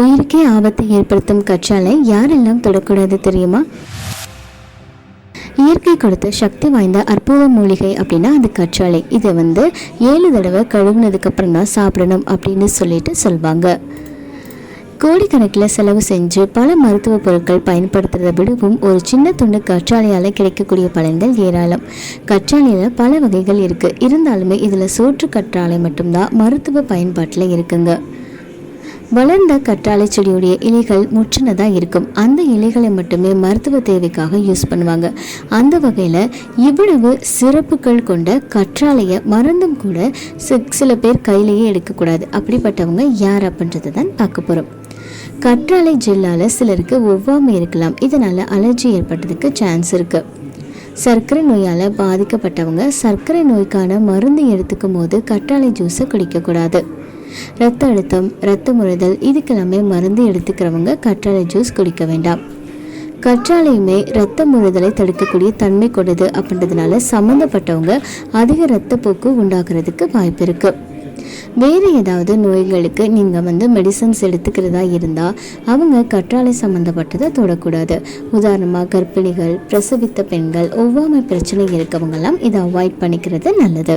உயிருக்கே ஆபத்தை ஏற்படுத்தும் கற்றாழை யாரெல்லாம் தொடக்கூடாது தெரியுமா? இயற்கை கொடுத்த சக்தி வாய்ந்த அற்புத மூலிகை அப்படின்னா அது கற்றாழை. இதை வந்து ஏழு தடவை கழுவுனதுக்கப்புறம் தான் சாப்பிடணும் அப்படின்னு சொல்லிட்டு சொல்வாங்க. கோடிக்கணக்கில் செலவு செஞ்சு பல மருத்துவ பொருட்கள் பயன்படுத்துகிறத விடவும் ஒரு சின்ன துண்டு கற்றாழையால் கிடைக்கக்கூடிய பலன்கள் ஏராளம். கற்றாழையில் பல வகைகள் இருக்குது இருந்தாலுமே இதில் சோற்று கற்றாழை மட்டும்தான் மருத்துவ பயன்பாட்டில் இருக்குங்க. வளர்ந்த கற்றாழை செடியுடைய இலைகள் முற்றினதாக இருக்கும். அந்த இலைகளை மட்டுமே மருத்துவ தேவைக்காக யூஸ் பண்ணுவாங்க. அந்த வகையில் இவ்வளவு சிறப்புகள் கொண்ட கற்றாழையை மறந்தும் கூட சில பேர் கையிலேயே எடுக்கக்கூடாது. அப்படிப்பட்டவங்க யார் அப்படின்றத தான் பார்க்க போகிறோம் கற்றாழை ஜெல்லால் சிலருக்கு ஒவ்வாமை இருக்கலாம். இதனால் அலர்ஜி ஏற்பட்டதுக்கு சான்ஸ் இருக்குது சர்க்கரை நோயால் பாதிக்கப்பட்டவங்க சர்க்கரை நோய்க்கான மருந்து எடுத்துக்கும் போது கற்றாழை ஜூஸை குடிக்கக்கூடாது. ரத்த அழுத்தம் ரத்த முறைதல் இதுக்கெல்லாமே மருந்து எடுத்துக்கிறவங்க கற்றாழை ஜூஸ் குடிக்க வேண்டாம். கற்றாழையுமே ரத்த முறைதலை தடுக்கக்கூடிய தன்மை கொண்டது அப்படின்றதுனால சம்மந்தப்பட்டவங்க அதிக ரத்தப்போக்கு உண்டாகிறதுக்கு வாய்ப்பு இருக்குது வேறு ஏதாவது நோய்களுக்கு நீங்கள் வந்து மெடிசன்ஸ் எடுத்துக்கிறதா இருந்தால் அவங்க கற்றாழை சம்மந்தப்பட்டதை தொடக்கூடாது. உதாரணமாக கர்ப்பிணிகள் பிரசவித்த பெண்கள் ஒவ்வாமை பிரச்சனை இருக்கவங்கெல்லாம் இதை அவாய்ட் பண்ணிக்கிறது நல்லது.